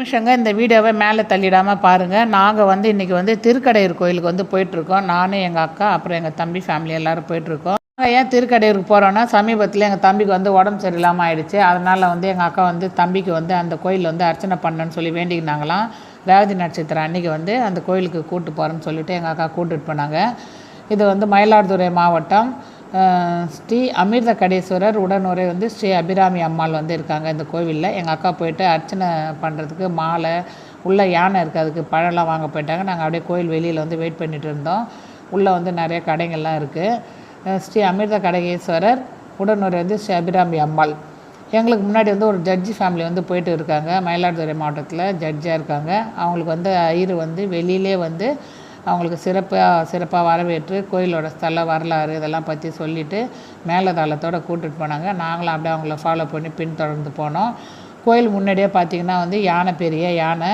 நிமிஷங்க இந்த வீடியோவை மேலே தள்ளிடாமல் பாருங்கள் நாங்கள் வந்து இன்றைக்கி வந்து திருக்கடையூர் கோயிலுக்கு வந்து போயிட்டுருக்கோம். நானும் எங்கள் அக்கா அப்புறம் எங்கள் தம்பி ஃபேமிலி எல்லோரும் போயிட்டுருக்கோம். நாங்கள் ஏன் திருக்கடையூருக்கு போகிறோன்னா சமீபத்தில் எங்கள் தம்பிக்கு வந்து உடம்பு சரியில்லாமல் ஆயிடுச்சு. அதனால் வந்து எங்கள் அக்கா வந்து தம்பிக்கு வந்து அந்த கோயிலில் வந்து அர்ச்சனை பண்ணணும்னு சொல்லி வேண்டிக்கினாங்களாம். ரேவதி நட்சத்திரம் அன்றைக்கி வந்து அந்த கோயிலுக்கு கூப்பிட்டு போகிறேன்னு சொல்லிட்டு எங்கள் அக்கா கூட்டிகிட்டு போனாங்க. இது வந்து மயிலாடுதுறை மாவட்டம். ஸ்ரீ அமிர்த கடேஸ்வரர் உடனுரை வந்து ஸ்ரீ அபிராமி அம்மாள் வந்து இருக்காங்க இந்த கோவிலில். எங்கள் அக்கா போயிட்டு அர்ச்சனை பண்ணுறதுக்கு மாலை உள்ளே யானை இருக்குது அதுக்கு பழம்லாம் வாங்க போயிட்டாங்க. நாங்கள் அப்படியே கோயில் வெளியில் வந்து வெயிட் பண்ணிட்டு இருந்தோம். உள்ளே வந்து நிறைய கடைங்கள்லாம் இருக்குது ஸ்ரீ அமிர்த கடகேஸ்வரர் உடனுரை வந்து ஸ்ரீ அபிராமி அம்மாள். எங்களுக்கு முன்னாடி வந்து ஒரு ஜட்ஜி ஃபேமிலி வந்து போயிட்டு இருக்காங்க. மயிலாடுதுறை மாவட்டத்தில் ஜட்ஜாக இருக்காங்க. அவங்களுக்கு வந்து ஐயர் வந்து வெளியிலே வந்து அவங்களுக்கு சிறப்பாக சிறப்பாக வரவேற்று கோயிலோட ஸ்தல வரலாறு இதெல்லாம் பற்றி சொல்லிவிட்டு மேலதாளத்தோடு கூட்டிட்டு போனாங்க. நாங்களும் அப்படியே அவங்கள ஃபாலோ பண்ணி பின்தொடர்ந்து போனோம். கோயில் முன்னாடியே பார்த்தீங்கன்னா வந்து யானை பெரிய யானை.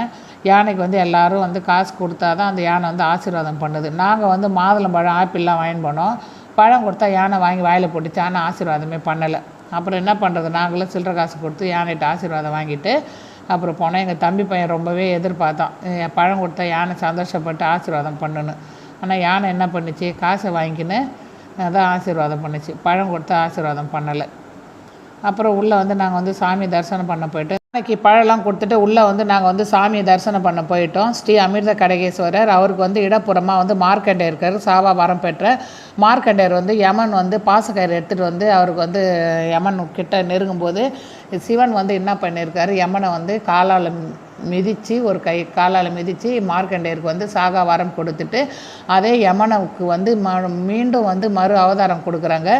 யானைக்கு வந்து எல்லோரும் வந்து காசு கொடுத்தா தான் அந்த யானை வந்து ஆசீர்வாதம் பண்ணுது. நாங்கள் வந்து மாதுளம்பழம் ஆப்பிள்லாம் வாங்கிட்டு போனோம். பழம் கொடுத்தா யானை வாங்கி வாயில் போட்டுச்சு. ஆனால் ஆசீர்வாதமே பண்ணலை. அப்புறம் என்ன பண்ணுறது நாங்களும் சில்லற காசு கொடுத்து யானைகிட்ட ஆசீர்வாதம் வாங்கிட்டு அப்புறம் போனால் எங்கள் தம்பி பையன் ரொம்பவே எதிர்பார்த்தான். பழம் கொடுத்தா யானை சந்தோஷப்பட்டு ஆசீர்வாதம் பண்ணணும் ஆனால் யானை என்ன பண்ணுச்சு? காசை வாங்கிக்கின்னு அதான் ஆசீர்வாதம் பண்ணுச்சு. பழம் கொடுத்தா ஆசீர்வாதம் பண்ணலை. அப்புறம் உள்ளே வந்து நாங்கள் வந்து சாமி தரிசனம் பண்ண போய்ட்டு அன்னைக்கு பழம்லாம் கொடுத்துட்டு உள்ளே வந்து நாங்கள் வந்து சாமியை தரிசனம் பண்ண போயிட்டோம். ஸ்ரீ அமிர்த கடகேஸ்வரர் அவருக்கு வந்து இடப்புறமாக வந்து மார்க்கண்டேயர் இருக்கார் சாவா வரம் பெற்ற. மார்க்கண்டேயர் வந்து யமன் வந்து பாசக்கயிறு எடுத்துகிட்டு வந்து அவருக்கு வந்து யமன் கிட்ட நெருங்கும்போது சிவன் வந்து என்ன பண்ணியிருக்காரு யமனை வந்து காலால் மிதித்து ஒரு கை காலால் மிதித்து மார்க்கண்டேயருக்கு வந்து சாகா வரம் கொடுத்துட்டு அதே யமனுக்கு வந்து ம மீண்டும் வந்து மறு அவதாரம் கொடுக்குறாங்க.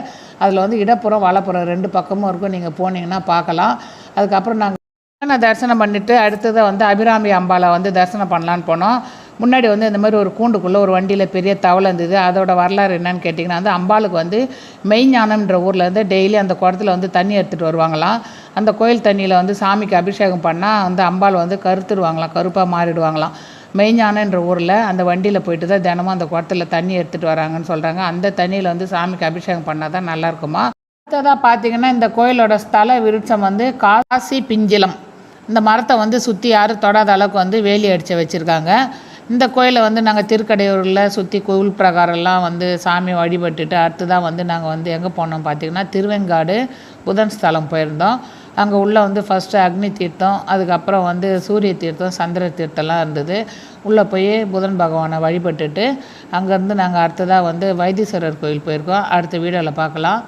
அதில் வந்து இடப்புறம் வலப்புறம் ரெண்டு பக்கமும் இருக்கும். நீங்கள் போனீங்கன்னா பார்க்கலாம். அதுக்கப்புறம் நாங்கள் நான் தரிசனம் பண்ணிவிட்டு அடுத்தது வந்து அபிராமி அம்பாவை வந்து தரிசனம் பண்ணலான்னு போனோம். முன்னாடி வந்து இந்த மாதிரி ஒரு கூண்டுக்குள்ளே ஒரு வண்டியில் பெரிய தவளை இருந்தது. அதோட வரலாறு என்னன்னு கேட்டிங்கன்னா வந்து அம்பாளுக்கு வந்து மெய்ஞானம்ன்ற ஊரில் இருந்து டெய்லி அந்த குடத்தில் வந்து தண்ணி எடுத்துகிட்டு வருவாங்களாம். அந்த கோயில் தண்ணியில் வந்து சாமிக்கு அபிஷேகம் பண்ணால் வந்து அம்பாள் வந்து கருத்துடுவாங்களாம் கருப்பாக மாறிடுவாங்களாம். மெய்ஞானன்ற ஊரில் அந்த வண்டியில் போயிட்டு தான் தினமும் அந்த குடத்துல தண்ணி எடுத்துகிட்டு வராங்கன்னு சொல்கிறாங்க அந்த தண்ணியில் வந்து சாமிக்கு அபிஷேகம் பண்ணால் தான் நல்லா இருக்குமா? அடுத்ததாக பார்த்தீங்கன்னா இந்த கோயிலோட ஸ்தல விருட்சம் வந்து காசி பிஞ்சிலம். இந்த மரத்தை வந்து சுற்றி யாரும் தொடாத அளவுக்கு வந்து வேலி அடித்து வச்சுருக்காங்க. இந்த கோயிலை வந்து நாங்கள் திருக்கடையூரில் சுற்றி கோவில் பிரகாரம்லாம் வந்து சாமி வழிபட்டுட்டு அடுத்து தான் வந்து நாங்கள் வந்து எங்கே போனோம் பார்த்தீங்கன்னா திருவெங்காடு புதன் ஸ்தலம் போயிருந்தோம். அங்கே உள்ளே வந்து ஃபஸ்ட்டு அக்னி தீர்த்தம் அதுக்கப்புறம் வந்து சூரிய தீர்த்தம் சந்திர தீர்த்தம்லாம் இருந்தது. உள்ளே போய் புதன் பகவானை வழிபட்டுட்டு அங்கேருந்து நாங்கள் அடுத்ததாக வந்து வைத்தீஸ்வரர் கோயில் போயிருக்கோம். அடுத்த வீடியோவில் பார்க்கலாம்.